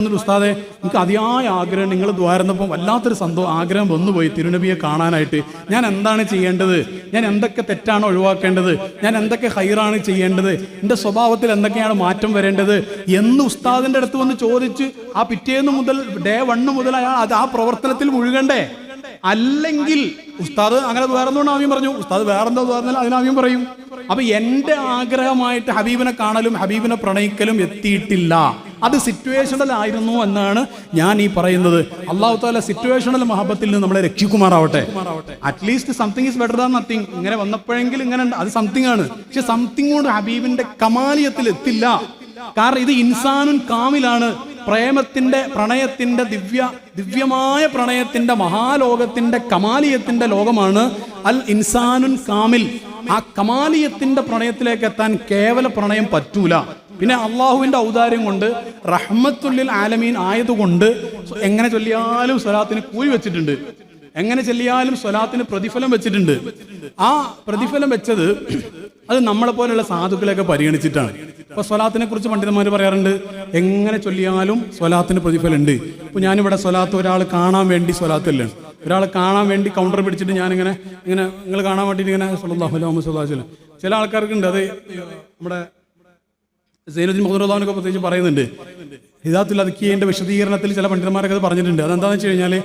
എന്നിട്ട് ഉസ്താദെ എനിക്ക് അതിയായ ആഗ്രഹം നിങ്ങൾ ദ്വാരുന്നപ്പം വല്ലാത്തൊരു സന്തോ ആഗ്രഹം വന്നുപോയി തിരുനബിയെ കാണാനായിട്ട്. ഞാൻ എന്താണ് ചെയ്യേണ്ടത്? ഞാൻ എന്തൊക്കെ തെറ്റാണ് ഒഴിവാക്കേണ്ടത്? ഞാൻ എന്തൊക്കെ ഹൈറാണ് ചെയ്യേണ്ടത്? എന്റെ സ്വഭാവത്തിൽ എന്തൊക്കെയാണ് മാറ്റം വരേണ്ടത്? എന്ന് ഉസ്താദിന്റെ അടുത്ത് വന്ന് ചോദിച്ച് ആ പിറ്റേന്ന് മുതൽ ഡേ വണ്ണ് മുതൽ അയാൾ അത് ആ പ്രവർത്തനത്തിൽ മുഴുകണ്ടേ? അല്ലെങ്കിൽ ഉസ്താദ് അങ്ങനെ വേറെന്തുകൊണ്ട് ആദ്യം പറഞ്ഞു? ഉസ്താദ് വേറെന്തോ പറഞ്ഞാൽ അതിനാദ്യം പറയും. അപ്പൊ എന്റെ ആഗ്രഹമായിട്ട് ഹബീബിനെ കാണലും ഹബീബിനെ പ്രണയിക്കലും എത്തിയിട്ടില്ല. അത് സിറ്റുവേഷണൽ ആയിരുന്നു എന്നാണ് ഞാൻ ഈ പറയുന്നത്. അള്ളാഹു താല സിറ്റുവേഷണൽ മഹബത്തിൽ നിന്ന് നമ്മളെ രക്ഷിക്കുമാറാവട്ടെ. At least something is better than nothing ഇങ്ങനെ വന്നപ്പോഴെങ്കിലും ഇങ്ങനെ അത് സംതിങ് ആണ്. പക്ഷെ സംതിങ് കൊണ്ട് ഹബീബിന്റെ കമാലിയത്തിൽ എത്തില്ല. കാരണം ഇത് ഇൻസാനുൻ കാമിലാണ്. പ്രേമത്തിന്റെ പ്രണയത്തിന്റെ ദിവ്യ ദിവ്യമായ പ്രണയത്തിന്റെ മഹാലോകത്തിന്റെ കമാലിയത്തിന്റെ ലോകമാണ് അൽ ഇൻസാനുൻ കാമിൽ. ആ കമാലിയത്തിന്റെ പ്രണയത്തിലേക്ക് എത്താൻ കേവല പ്രണയം പറ്റൂല. പിന്നെ അള്ളാഹുവിന്റെ ഔദാര്യം കൊണ്ട് റഹ്മത്തുല്ലിൽ ആലമീൻ ആയതുകൊണ്ട് എങ്ങനെ ചൊല്ലിയാലും സ്വലാത്തിന് കൂലി വെച്ചിട്ടുണ്ട്. എങ്ങനെ ചൊല്ലിയാലും സ്വലാത്തിന് പ്രതിഫലം വെച്ചിട്ടുണ്ട്. ആ പ്രതിഫലം വെച്ചത് അത് നമ്മളെ പോലെയുള്ള സാധുക്കളെയൊക്കെ പരിഗണിച്ചിട്ടാണ്. ഇപ്പൊ സ്വലാത്തിനെ കുറിച്ച് പണ്ഡിതന്മാർ പറയാറുണ്ട് എങ്ങനെ ചൊല്ലിയാലും സ്വലാത്തിന് പ്രതിഫലം ഉണ്ട് ഇപ്പൊ ഞാനിവിടെ സ്വലാത്ത് ഒരാൾ കാണാൻ വേണ്ടി സ്വലാത്തല്ലേ? ഒരാൾ കാണാൻ വേണ്ടി കൗണ്ടർ പിടിച്ചിട്ട് ഞാനിങ്ങനെ ഇങ്ങനെ നിങ്ങൾ കാണാൻ വേണ്ടിയിട്ട് ഇങ്ങനെ സ്വലാഹു അലൈഹി സ്വലാഹു ചില ആൾക്കാർക്ക് ഉണ്ട് അത് നമ്മുടെ സൈനുദ്ദീൻ മുഹമ്മദ് പ്രത്യേകിച്ച് പറയുന്നുണ്ട്. ഹിദാത്തുൽ അതിക്കിയുടെ വിശദീകരണത്തിൽ ചില പണ്ഡിതന്മാരൊക്കെ അത് പറഞ്ഞിട്ടുണ്ട്. അതെന്താണെന്ന് വെച്ച് കഴിഞ്ഞാൽ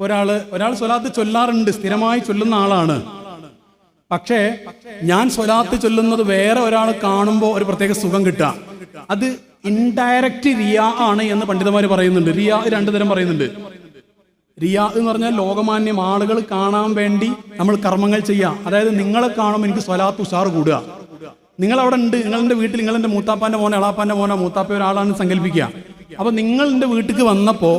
ഒരാൾ ഒരാൾ സ്വലാത്ത് ചൊല്ലാറുണ്ട് സ്ഥിരമായി ചൊല്ലുന്ന ആളാണ്. പക്ഷേ ഞാൻ സ്വലാത്ത് ചൊല്ലുന്നത് വേറെ ഒരാൾ കാണുമ്പോൾ ഒരു പ്രത്യേക സുഖം കിട്ടുക. അത് ഇൻഡയറക്റ്റ് റിയ ആണ് എന്ന് പണ്ഡിതന്മാർ പറയുന്നുണ്ട്. റിയ രണ്ടു തരം പറയുന്നുണ്ട്. റിയ എന്ന് പറഞ്ഞാൽ ലോകമാന്യം ആളുകൾ കാണാൻ വേണ്ടി നമ്മൾ കർമ്മങ്ങൾ ചെയ്യുക അതായത് നിങ്ങളെ കാണുമ്പോൾ എനിക്ക് സ്വലാത്ത് ഉഷാർ കൂടുക. നിങ്ങൾ അവിടെ ഉണ്ട് നിങ്ങളുടെ വീട്ടിൽ നിങ്ങൾ എന്റെ മൂത്താപ്പാന്റെ മോനെ അളാപ്പാന്റെ മോനോ മൂത്താപ്പ ഒരാളാണ് സങ്കല്പിക്കുക. അപ്പൊ നിങ്ങൾ എന്റെ വീട്ടിലേക്ക് വന്നപ്പോ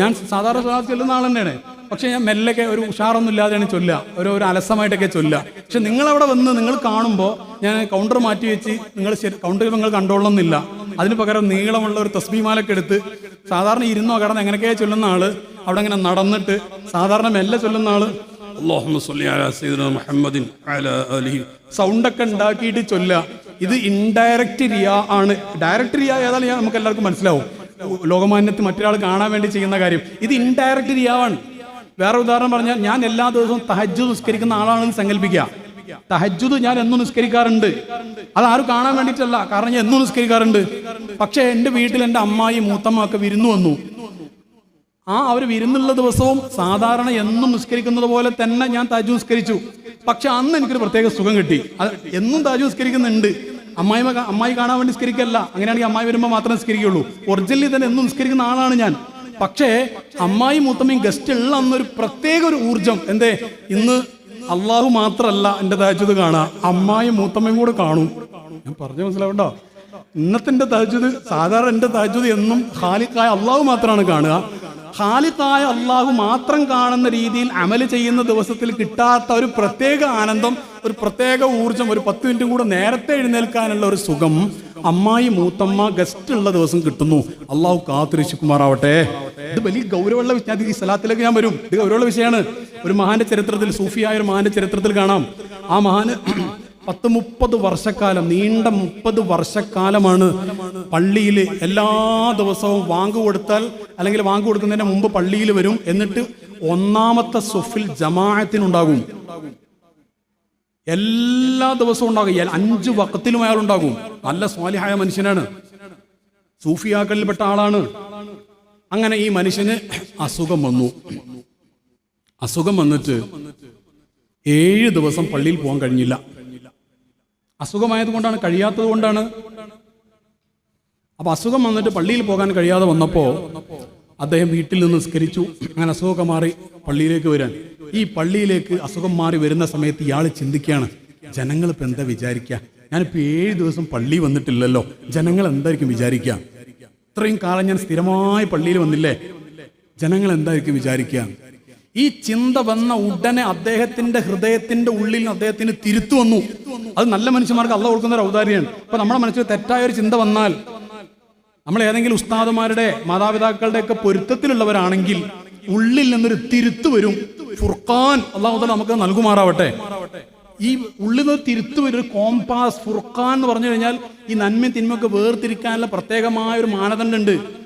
ഞാൻ സാധാരണ സ്വഭാവം ചൊല്ലുന്ന ആൾ തന്നെയാണ്. പക്ഷെ ഞാൻ മെല്ലൊക്കെ ഒരു ഉഷാറൊന്നും ഇല്ലാതെയാണ് ചൊല്ലുക. ഒരു ഒരു അലസമായിട്ടൊക്കെ ചൊല്ലുക. പക്ഷെ നിങ്ങൾ അവിടെ വന്ന് നിങ്ങൾ കാണുമ്പോൾ ഞാൻ കൗണ്ടർ മാറ്റി വെച്ച് നിങ്ങൾ കൗണ്ടർ നിങ്ങൾ കണ്ടോളണമെന്നില്ല അതിന് പകരം നീളമുള്ള ഒരു തസ്ബിമാലൊക്കെ എടുത്ത് സാധാരണ ഇരുന്നോ കടന്ന് എങ്ങനെയൊക്കെയാ ചൊല്ലുന്ന ആൾ അവിടെ ഇങ്ങനെ നടന്നിട്ട് സാധാരണ മെല്ലെ ചൊല്ലുന്ന ആൾ മുഹമ്മദിൻ സൗണ്ടൊക്കെ ഉണ്ടാക്കിയിട്ട് ചൊല്ലുക. ഇത് ഇൻഡയറക്റ്റ് റിയ ആണ്. ഡയറക്റ്റ് റിയ ഏതാണ് ഞാൻ നമുക്ക് എല്ലാവർക്കും മനസ്സിലാവും. ലോകമാന്യത്തിൽ മറ്റൊരാൾ കാണാൻ വേണ്ടി ചെയ്യുന്ന കാര്യം. ഇത് ഇൻഡയറക്റ്റ് റിയാവാണ്. വേറെ ഉദാഹരണം പറഞ്ഞാൽ ഞാൻ എല്ലാ ദിവസവും തഹജ്ജു നിസ്കരിക്കുന്ന ആളാണെന്ന് സങ്കല്പിക്കുക. തഹജ്ജുദ് ഞാൻ എന്നും നിസ്കരിക്കാറുണ്ട്. അത് ആരും കാണാൻ വേണ്ടിയിട്ടല്ല. കാരണം ഞാൻ എന്നും നിസ്കരിക്കാറുണ്ട്. പക്ഷേ എന്റെ വീട്ടിൽ എന്റെ അമ്മായി മൂത്തമ്മ ഒക്കെ വിരുന്നു വന്നു. ആ അവർ വിരുന്നുള്ള ദിവസവും സാധാരണ എന്നും നിസ്കരിക്കുന്നത് പോലെ തന്നെ ഞാൻ താജു നിസ്കരിച്ചു. പക്ഷെ അന്ന് എനിക്കൊരു പ്രത്യേക സുഖം കിട്ടി. അത് എന്നും താജു നിസ്കരിക്കുന്നുണ്ട്. അമ്മായി അമ്മായി കാണാൻ വേണ്ടി നിസ്കരിക്കല്ല. അങ്ങനെയാണെങ്കിൽ അമ്മായി വരുമ്പോൾ മാത്രമേ നിസ്കരിക്കുള്ളൂ ഒറിജിനലി തന്നെ എന്നും നിസ്കരിക്കുന്ന ആളാണ് ഞാൻ. പക്ഷേ അമ്മായി മൂത്തമ്മയും ഗസ്റ്റ് ഉള്ള അന്നൊരു പ്രത്യേക ഒരു ഊർജം എന്തേ? ഇന്ന് അള്ളാഹു മാത്രമല്ല എന്റെ താജുദ് കാണാ. അമ്മായി മൂത്തമ്മയും കൂടെ കാണും. ഞാൻ പറഞ്ഞു മനസ്സിലാവണ്ടോ? ഇന്നത്തെ എന്റെ സാധാരണ എന്റെ താജുദ് എന്നും ഹാലിക്കായ അള്ളാഹു മാത്രമാണ് കാണുക. ഖാലിത്തായ അള്ളാഹു മാത്രം കാണുന്ന രീതിയിൽ അമൽ ചെയ്യുന്ന ദിവസത്തിൽ കിട്ടാത്ത ഒരു പ്രത്യേക ആനന്ദം ഒരു പ്രത്യേക ഊർജം ഒരു പത്ത് മിനിറ്റ് കൂടെ നേരത്തെ എഴുന്നേൽക്കാനുള്ള ഒരു സുഖം അമ്മായി മൂത്തമ്മ ഗസ്റ്റ് ഉള്ള ദിവസം കിട്ടുന്നു. അള്ളാഹു കാത്തിരിശുക്കുമാറാവട്ടെ ഇത് വലിയ ഗൗരവമുള്ള വിജ്ഞാതി ഈ സ്ഥലത്തിലേക്ക് ഞാൻ വരും. ഇത് ഗൗരവമുള്ള വിഷയമാണ്. ഒരു മഹാന്റെ ചരിത്രത്തിൽ സൂഫിയായ ഒരു മഹാന്റെ ചരിത്രത്തിൽ കാണാം. ആ മഹാന് പത്ത് മുപ്പത് വർഷക്കാലം നീണ്ട മുപ്പത് വർഷക്കാലമാണ് പള്ളിയിൽ എല്ലാ ദിവസവും വാങ്ക് കൊടുത്താൽ അല്ലെങ്കിൽ വാങ്ക് കൊടുക്കുന്നതിന് മുമ്പ് പള്ളിയിൽ വരും. എന്നിട്ട് ഒന്നാമത്തെ സുഫിൽ ജമാഅത്തിനുണ്ടാകും. എല്ലാ ദിവസവും ഉണ്ടാകും. അഞ്ച് വക്കത്തിലും അയാൾ ഉണ്ടാകും നല്ല സ്വാലിഹായ മനുഷ്യനാണ്. സൂഫിയാക്കളിൽപ്പെട്ട ആളാണ്. അങ്ങനെ ഈ മനുഷ്യന് അസുഖം വന്നു. അസുഖം വന്നിട്ട് ഏഴ് ദിവസം പള്ളിയിൽ പോകാൻ കഴിഞ്ഞില്ല. അസുഖമായത് കൊണ്ടാണ് കഴിയാത്തത് കൊണ്ടാണ് അപ്പൊ അസുഖം വന്നിട്ട് പള്ളിയിൽ പോകാൻ കഴിയാതെ വന്നപ്പോ അദ്ദേഹം വീട്ടിൽ നിന്ന് നിസ്കരിച്ചു. അങ്ങനെ അസുഖമൊക്കെ മാറി പള്ളിയിലേക്ക് വരാൻ. ഈ പള്ളിയിലേക്ക് അസുഖം മാറി വരുന്ന സമയത്ത് ഇയാൾ ചിന്തിക്കുകയാണ് ജനങ്ങൾ ഇപ്പൊ എന്താ വിചാരിക്കുക ഞാനിപ്പോ ഏഴ് ദിവസം പള്ളി വന്നിട്ടില്ലല്ലോ. ജനങ്ങൾ എന്തായിരിക്കും വിചാരിക്കുക ഇത്രയും കാലം ഞാൻ സ്ഥിരമായി പള്ളിയിൽ വന്നില്ലേ? ജനങ്ങൾ എന്തായിരിക്കും വിചാരിക്കുക ഈ ചിന്ത വന്ന ഉടനെ അദ്ദേഹത്തിന്റെ ഹൃദയത്തിന്റെ ഉള്ളിൽ അദ്ദേഹത്തിന് തിരുത്തു വന്നു. അത് നല്ല മനുഷ്യന്മാർക്ക് അള്ള കൊടുക്കുന്ന ഒരു ഔദാര്യമാണ്. അപ്പൊ നമ്മുടെ മനസ്സിൽ തെറ്റായ ഒരു ചിന്ത വന്നാൽ നമ്മൾ ഏതെങ്കിലും ഉസ്താദുമാരുടെ മാതാപിതാക്കളുടെ ഒക്കെ പൊരുത്തത്തിലുള്ളവരാണെങ്കിൽ ഉള്ളിൽ നിന്നൊരു തിരുത്തു വരും. ഫുർഖാൻ അള്ളാഹു താല നമുക്ക് നൽകുമാറാവട്ടെ. ഈ ഉള്ളിൽ നിന്ന് തിരുത്തു വരും കോംപാസ് ഫുർഖാൻ എന്ന് പറഞ്ഞു കഴിഞ്ഞാൽ ഈ നന്മയും തിന്മയൊക്കെ വേർതിരിക്കാനുള്ള പ്രത്യേകമായ ഒരു മാനദണ്ഡം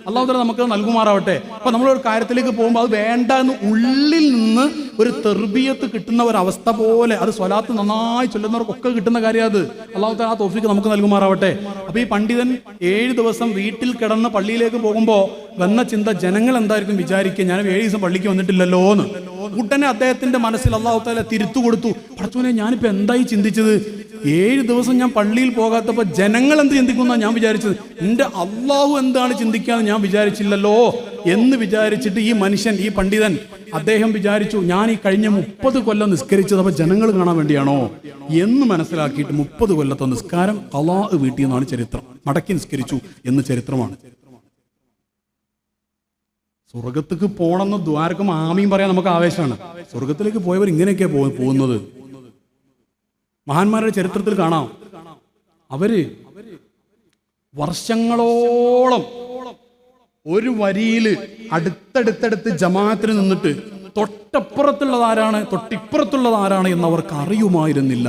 ഉണ്ട് അള്ളാഹു തല നമുക്ക് നൽകുമാറാവട്ടെ. അപ്പൊ നമ്മളൊരു കാര്യത്തിലേക്ക് പോകുമ്പോൾ അത് വേണ്ട എന്ന് ഉള്ളിൽ നിന്ന് ഒരു തെർബിയത്ത് കിട്ടുന്ന ഒരു അവസ്ഥ പോലെ അത് സ്വലാത്ത് നന്നായി ചൊല്ലുന്നവർക്കൊക്കെ കിട്ടുന്ന കാര്യം അത്. അള്ളാഹു ആ തോഫിക്ക് നമുക്ക് നൽകുമാറാവട്ടെ. അപ്പൊ ഈ പണ്ഡിതൻ ഏഴ് ദിവസം വീട്ടിൽ കിടന്ന് പള്ളിയിലേക്ക് പോകുമ്പോൾ വന്ന ചിന്ത ജനങ്ങൾ എന്തായിരിക്കും വിചാരിക്കുക? ഞാൻ ഏഴ് ദിവസം പള്ളിക്ക് വന്നിട്ടില്ലല്ലോ എന്ന് ഉടനെ അദ്ദേഹത്തിന്റെ മനസ്സിൽ അള്ളാഹു താല തിരുത്തു കൊടുത്തു. പഠിച്ചോനെ ഞാനിപ്പോ എന്തായി ചിന്തിച്ചത്? ഏഴ് ദിവസം ഞാൻ പള്ളിയിൽ പോകാത്തപ്പോ ജനങ്ങൾ എന്ത് ചിന്തിക്കുന്ന ഞാൻ വിചാരിച്ചത്. എന്റെ അള്ളാഹു എന്താണ് ചിന്തിക്കാന്ന് ഞാൻ വിചാരിച്ചില്ലല്ലോ. എന്ന് വിചാരിച്ചിട്ട് ഈ മനുഷ്യൻ ഈ പണ്ഡിതൻ അദ്ദേഹം വിചാരിച്ചു ഞാൻ ഈ കഴിഞ്ഞ മുപ്പത് കൊല്ലം നിസ്കരിച്ചത് അപ്പൊ ജനങ്ങൾ കാണാൻ വേണ്ടിയാണോ? എന്ന് മനസ്സിലാക്കിയിട്ട് മുപ്പത് കൊല്ലത്തെ നിസ്കാരം അള്ളാ വീട്ടി എന്നാണ് ചരിത്രം. മടക്കി നിസ്കരിച്ചു എന്ന് ചരിത്രമാണ്. സ്വർഗത്തേക്ക് പോണെന്ന് ദ്വാരക്കും ആമയും പറയാൻ നമുക്ക് ആവേശമാണ്. സ്വർഗത്തിലേക്ക് പോയവർ ഇങ്ങനെയൊക്കെ പോകുന്നത്. മഹാന്മാരുടെ ചരിത്രത്തിൽ കാണാം. അവർ വർഷങ്ങളോളം ഒരു വരിയിൽ അടുത്തടുത്തടുത്ത് ജമാഅത്തിന് നിന്നിട്ട് തൊട്ടപ്പുറത്തുള്ളത് ആരാണ് തൊട്ടിപ്പുറത്തുള്ളത് ആരാണ് എന്ന് അവർക്ക് അറിയുമായിരുന്നില്ല.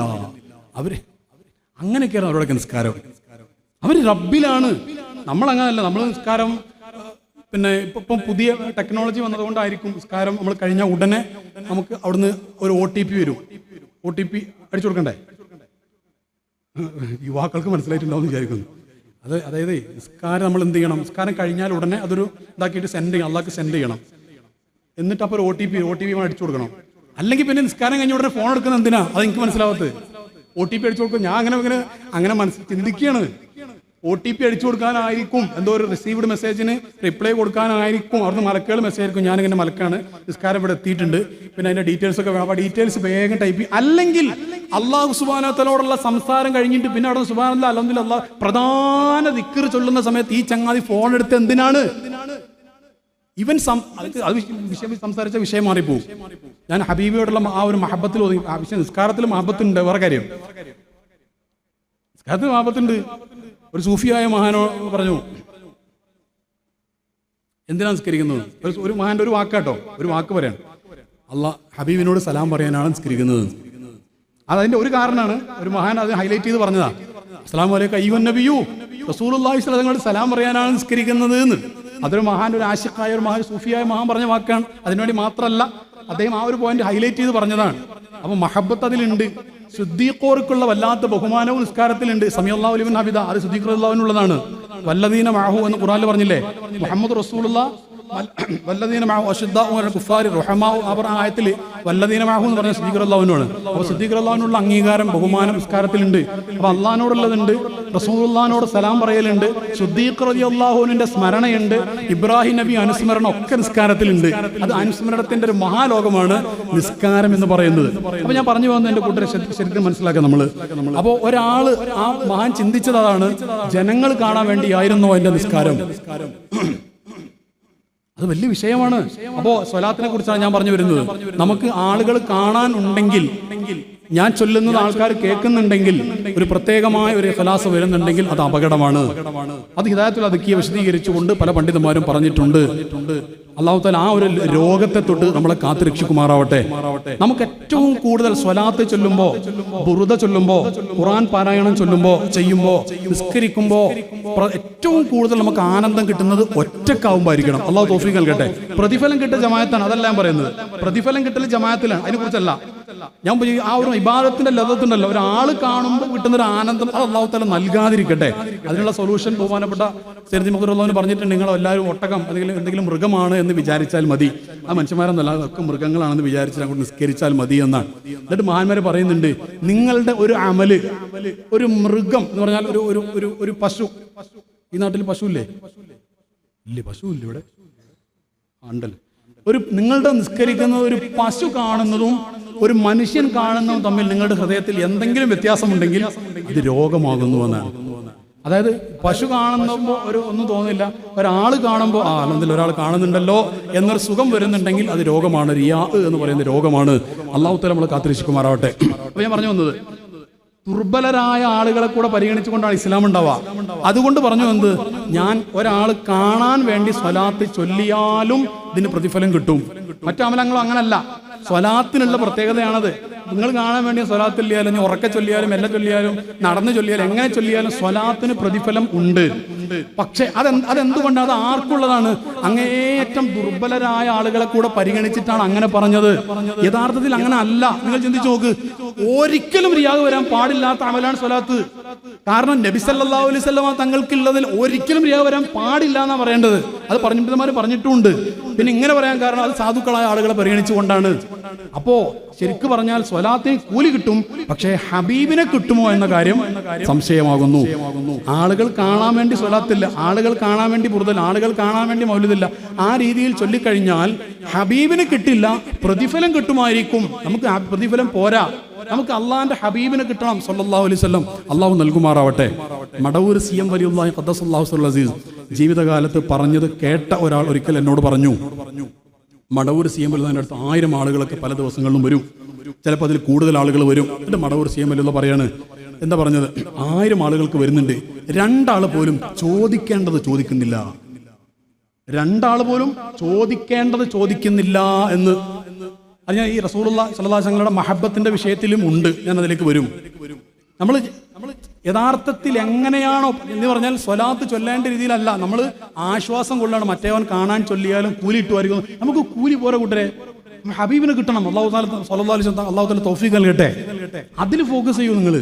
അവർ അങ്ങനെയൊക്കെയാണ് അവരുടെ നിസ്കാരം അവർ റബ്ബിലാണ്. നമ്മൾ അങ്ങനല്ല നമ്മൾ നിസ്കാരം പിന്നെ ഇപ്പൊ ഇപ്പം പുതിയ ടെക്നോളജി വന്നതുകൊണ്ടായിരിക്കും നിസ്കാരം നമ്മൾ കഴിഞ്ഞ ഉടനെ നമുക്ക് അവിടുന്ന് ഒരു ഒ ടി പി വരും. ഒ ടി പി അടിച്ചു കൊടുക്കണ്ടേ? യുവാക്കൾക്ക് മനസ്സിലായിട്ടുണ്ടാവും വിചാരിക്കുന്നു. അത് അതായത് നിസ്കാരം നമ്മൾ എന്ത് ചെയ്യണം? നിസ്കാരം കഴിഞ്ഞാൽ ഉടനെ അതൊരു ഇതാക്കിയിട്ട് സെൻഡ് ചെയ്യണം. അള്ളാഹ്ക്ക് സെൻഡ് ചെയ്യണം. എന്നിട്ട് അപ്പോൾ O T P O T P അടിച്ചു കൊടുക്കണം. അല്ലെങ്കിൽ പിന്നെ നിസ്കാരം കഴിഞ്ഞ ഉടനെ ഫോൺ എടുക്കുന്നത് എന്തിനാ? അത് എനിക്ക് മനസ്സിലാവത്ത് ഒ ടി പി അടിച്ചു കൊടുക്കും ഞാൻ അങ്ങനെ അങ്ങനെ അങ്ങനെ മനസ്സിൽ ചിന്തിക്കുകയാണ്. ഒ ടി പി അടിച്ചു കൊടുക്കാനായിരിക്കും. എന്തോ ഒരു റിസീവ്ഡ് മെസ്സേജിന് റിപ്ലൈ കൊടുക്കാനായിരിക്കും. അവിടുന്ന് മലക്കുകൾ മെസ്സേജ് ആയിരിക്കും. ഞാനിങ്ങനെ മലക്കാണ്. നിസ്കാരം ഇവിടെ എത്തിയിട്ടുണ്ട്. പിന്നെ അതിന്റെ ഡീറ്റെയിൽസ് ഒക്കെ അപ്പോൾ ഡീറ്റെയിൽസ് വേഗം ടൈപ്പ് ചെയ്യും. അല്ലെങ്കിൽ അള്ളാഹു സുബാനത്തലോടുള്ള സംസാരം കഴിഞ്ഞിട്ട് പിന്നെ അവിടെ സുബാനല്ല അല്ലെങ്കിൽ അള്ളാഹ് പ്രധാന ദിക്കർ ചൊല്ലുന്ന സമയത്ത് ഈ ചങ്ങാതി ഫോൺ എടുത്ത് എന്തിനാണ്? ഇവൻ വിഷയം സംസാരിച്ച വിഷയം മാറിപ്പോവും. ഞാൻ ഹബീബിയോടുള്ള ആ ഒരു മഹബത്തിൽ ഒതുങ്ങി ആ നിസ്കാരത്തിൽ മഹബത്തുണ്ട്. വേറെ കാര്യം? നിസ്കാരത്തിൽ മഹബത്തുണ്ട്. ഒരു സൂഫിയായ മഹാനോ പറഞ്ഞു. എന്തിനാ നിസ്കരിക്കുന്നത്? ഒരു മഹാന്റെ ഒരു വാക്കാട്ടോ. ഒരു വാക്ക് പറയാണ്. അല്ല ഹബീബിനോട് സലാം പറയാനാണ് നിസ്കരിക്കുന്നത്. അതതിന്റെ ഒരു കാരണമാണ്. ഒരു മഹാൻ അത് ഹൈലൈറ്റ് ചെയ്ത് പറഞ്ഞതാ. അസ്ലാം വലൈക്കും അയ്യോ നബിയു. അലൈഹി വസല്ലം സലാം പറയാനാണ് നിസ്കരിക്കുന്നത് എന്ന്. അതൊരു മഹാൻ ഒരു ആശക്കായ ഒരു മഹാൻ സൂഫിയായ മഹാൻ പറഞ്ഞ വാക്കാണ്. അതിനുവേണ്ടി മാത്രമല്ല അദ്ദേഹം ആ ഒരു പോയിന്റ് ഹൈലൈറ്റ് ചെയ്ത് പറഞ്ഞതാണ്. അപ്പൊ മഹബത്ത് അതിലുണ്ട്. ശുദ്ധീഖോർക്കുള്ള വല്ലാത്ത ബഹുമാനവും നിസ്കാരത്തിലുണ്ട്. അലിബിൻ ഹബിദ അത് ശുദ്ധീഖുള്ളവനുള്ളതാണ് വല്ലദീന മാഹു എന്ന് ഖുറാനിൽ പറഞ്ഞില്ലേ? മുഹമ്മദ് റസൂലുള്ള അവർ ആയത്തിൽ വല്ലദീന മാഹു എന്ന് പറഞ്ഞ സിദ്ദീഖ് അള്ളാഹുവിനോട് അപ്പോൾ സിദ്ദീഖ് അള്ളാഹുവിനുള്ള അംഗീകാരം ബഹുമാനം നിസ്കാരത്തിലുണ്ട്. അപ്പോൾ അള്ളഹാനോടുള്ളതുണ്ട് റസൂലുള്ളാഹിനോട് സലാം പറയലുണ്ട്. സുദ്ദീഖ് റതി അള്ളാഹുവിന്റെ സ്മരണയുണ്ട്. ഇബ്രാഹിം നബി അനുസ്മരണം ഒക്കെ നിസ്കാരത്തിലുണ്ട്. അത് അനുസ്മരണത്തിന്റെ ഒരു മഹാലോകമാണ് നിസ്കാരം എന്ന് പറയുന്നത്. അപ്പൊ ഞാൻ പറഞ്ഞു പോകുന്നത് എന്റെ കൂട്ടരെ ശരി- ശരിക്കും മനസ്സിലാക്കാം നമ്മൾ. അപ്പോൾ ഒരാൾ ആ മഹാൻ ചിന്തിച്ചതാണ് ജനങ്ങൾ കാണാൻ വേണ്ടിയായിരുന്നു എന്റെ നിസ്കാരം. അത് വലിയ വിഷയമാണ്. അപ്പോ സ്വലാത്തിനെ കുറിച്ചാണ് ഞാൻ പറഞ്ഞു വരുന്നത്. നമുക്ക് ആളുകൾ കാണാൻ ഉണ്ടെങ്കിൽ ഞാൻ ചൊല്ലുന്നത് ആൾക്കാർ കേൾക്കുന്നുണ്ടെങ്കിൽ ഒരു പ്രത്യേകമായ ഒരു ഖലാസ് വരുന്നുണ്ടെങ്കിൽ അത് അപകടമാണ്. അത് ഹിദായത്തിൽ അതുക്കിയ വിശദീകരിച്ചുകൊണ്ട് പല പണ്ഡിതന്മാരും പറഞ്ഞിട്ടുണ്ട്. അള്ളാഹു താല ആ ഒരു രോഗത്തെ തൊട്ട് നമ്മളെ കാത്തു രക്ഷിക്കുമാറാവട്ടെ. നമുക്ക് ഏറ്റവും കൂടുതൽ സ്വലാത്ത് ചൊല്ലുമ്പോ ബുറുത ചൊല്ലുമ്പോ ഖുറാൻ പാരായണം ചൊല്ലുമ്പോ ചെയ്യുമ്പോ നിസ്കരിക്കുമ്പോ ഏറ്റവും കൂടുതൽ നമുക്ക് ആനന്ദം കിട്ടുന്നത് ഒറ്റക്കാവുമ്പായിരിക്കണം. അള്ളാഹു തോഫീക്ക് നൽകട്ടെ. പ്രതിഫലം കിട്ടിയ ജമായത്താണ് അതല്ല ഞാൻ പറയുന്നത്. പ്രതിഫലം കിട്ടൽ ജമായത്തിലാണ് അതിനെ കുറിച്ചല്ല ഞാൻ ആ ഒരു ഇബാദത്തിന്റെ ലതത്തുണ്ടല്ലോ ഒരാൾ കാണുമ്പോൾ കിട്ടുന്ന ഒരു ആനന്ദം അത് അള്ളാഹു തല നൽകാതിരിക്കട്ടെ. അതിനുള്ള സൊല്യൂഷൻ ബഹുമാനപ്പെട്ട സെരതി മുഖറുള്ളവന് പറഞ്ഞിട്ടുണ്ട് നിങ്ങൾ എല്ലാവരും ഒട്ടകം അല്ലെങ്കിൽ എന്തെങ്കിലും മൃഗമാണ് എന്ന് വിചാരിച്ചാൽ മതി. ആ മനുഷ്യന്മാരൊന്നല്ല അതൊക്കെ മൃഗങ്ങളാണെന്ന് വിചാരിച്ചാൽ അങ്ങോട്ട് നിസ്കരിച്ചാൽ മതി എന്നാണ്. എന്നിട്ട് മഹാന്മാര് പറയുന്നുണ്ട് നിങ്ങളുടെ ഒരു അമൽ ഒരു മൃഗം എന്ന് പറഞ്ഞാൽ ഒരു ഒരു ഒരു ഒരു പശു. ഈ നാട്ടിൽ പശു ഇല്ലേ ഇല്ലേ പശു ഇല്ല ഇവിടെ. ഉണ്ടല്ലോ ഒരു നിങ്ങളുടെ നിസ്കരിക്കുന്ന ഒരു പശു കാണുന്നതും ഒരു മനുഷ്യൻ കാണുന്നതും തമ്മിൽ നിങ്ങളുടെ ഹൃദയത്തിൽ എന്തെങ്കിലും വ്യത്യാസമുണ്ടെങ്കിൽ ഇത് രോഗമാകുന്നു എന്നാണ് അതായത് പശു കാണുമ്പോൾ ഒരു ഒന്നും തോന്നില്ല ഒരാൾ കാണുമ്പോൾ ആ അല്ലെങ്കിൽ ഒരാൾ കാണുന്നുണ്ടല്ലോ എന്നൊരു സുഖം വരുന്നുണ്ടെങ്കിൽ അത് രോഗമാണ്. റിയാ എന്ന് പറയുന്ന രോഗമാണ്. അള്ളാഹുത്തല നമ്മൾ കാത്തിരിശിക്കുമാറാവട്ടെ അപ്പൊ ഞാൻ പറഞ്ഞു വന്നത് ദുർബലരായ ആളുകളെ കൂടെ പരിഗണിച്ചുകൊണ്ടാണ് ഇസ്ലാം ഉണ്ടാവുക. അതുകൊണ്ട് പറഞ്ഞു എന്ത്? ഞാൻ ഒരാൾ കാണാൻ വേണ്ടി സ്വലാത്ത് ചൊല്ലിയാലും ഇതിന് പ്രതിഫലം കിട്ടും. മറ്റു അമലങ്ങളും അങ്ങനല്ല. സ്വലാത്തിനുള്ള പ്രത്യേകതയാണത്. നിങ്ങൾ കാണാൻ വേണ്ടി സ്വലാത്ത് ചൊല്ലിയാലും ഇനി ഉറക്കെ ചൊല്ലിയാലും എല്ലാം ചൊല്ലിയാലും നടന്നു ചൊല്ലിയാലും എങ്ങനെ ചൊല്ലിയാലും സ്വലാത്തിന് പ്രതിഫലം ഉണ്ട്. പക്ഷെ അത് അതെന്തുകൊണ്ട് അത് ആർക്കുള്ളതാണ്? അങ്ങേയറ്റം ദുർബലരായ ആളുകളെ കൂടെ പരിഗണിച്ചിട്ടാണ് അങ്ങനെ പറഞ്ഞത്. യഥാർത്ഥത്തിൽ അങ്ങനെ അല്ല. നിങ്ങൾ ചിന്തിച്ചു നോക്ക്. ഒരിക്കലും റിയാഗ് വരാൻ പാടില്ലാത്ത അമലാണ് സ്വലാത്ത്. കാരണം നബി സല്ലല്ലാഹു അലൈഹി തങ്ങൾക്കുള്ളതിൽ ഒരിക്കലും റിയാഗ് വരാൻ പാടില്ല എന്നാ പറയേണ്ടത്. അത് പറഞ്ഞിട്ടുമാർ പറഞ്ഞിട്ടുണ്ട്. പിന്നെ ഇങ്ങനെ പറയാൻ കാരണം അത് സാധുക്കളായ ആളുകളെ പരിഗണിച്ചുകൊണ്ടാണ്. അപ്പോ ശരിക്കു പറഞ്ഞാൽ സ്വലാത്തിന് കൂലി കിട്ടും പക്ഷേ ഹബീബിനെ കിട്ടുമോ എന്ന കാര്യം സംശയമാകുന്നു. ആളുകൾ കാണാൻ വേണ്ടി സ്വലാത്തില്ല ആളുകൾ കാണാൻ വേണ്ടി പുറത്തില്ല ആളുകൾ കാണാൻ വേണ്ടി മൗലിതില്ല ആ രീതിയിൽ ചൊല്ലിക്കഴിഞ്ഞാൽ ഹബീബിന് കിട്ടില്ല പ്രതിഫലം കിട്ടുമായിരിക്കും. നമുക്ക് പ്രതിഫലം പോരാ. നമുക്ക് അള്ളാഹിന്റെ ഹബീബിനെ കിട്ടണം സല്ലാഹു അലൈഹി അള്ളാഹു നൽകുമാറാവട്ടെ. മടവൂർ സി എം വലിയ ജീവിതകാലത്ത് പറഞ്ഞത് കേട്ട ഒരാൾ ഒരിക്കൽ എന്നോട് പറഞ്ഞു. മടവൂർ സി എം വലുതാന്റെ അടുത്ത് ആയിരം ആളുകളൊക്കെ പല ദിവസങ്ങളിലും വരും. ചിലപ്പോൾ അതിൽ കൂടുതൽ ആളുകൾ വരും. എന്നിട്ട് മടവൂർ സി എം വലുള്ള പറയാണ്. എന്താ പറഞ്ഞത്? ആയിരം ആളുകൾക്ക് വരുന്നുണ്ട്. രണ്ടാൾ പോലും ചോദിക്കേണ്ടത് ചോദിക്കുന്നില്ല. രണ്ടാൾ പോലും ചോദിക്കേണ്ടത് ചോദിക്കുന്നില്ല എന്ന്. അത് ഞാൻ ഈ റസൂലുള്ള സലദാസങ്ങളുടെ മഹബത്തിന്റെ വിഷയത്തിലും ഉണ്ട്. ഞാൻ അതിലേക്ക് വരും. നമ്മൾ നമ്മൾ യഥാർത്ഥത്തിൽ എങ്ങനെയാണോ എന്ന് പറഞ്ഞാൽ സ്വലാത്ത് ചൊല്ലേണ്ട രീതിയിലല്ല. നമ്മൾ ആശ്വാസം കൊള്ളാണ് മറ്റേവൻ കാണാൻ ചൊല്ലിയാലും കൂലി ഇട്ടുമായിരിക്കും നമുക്ക് കൂലി പോരെ കൂട്ടരെ? ഹബീബിന് കിട്ടണം. അള്ളാഹു അലൈഹി അള്ളാഹു തൗഫീഖ് നൽകട്ടെ? അതിൽ ഫോക്കസ് ചെയ്യൂ നിങ്ങൾ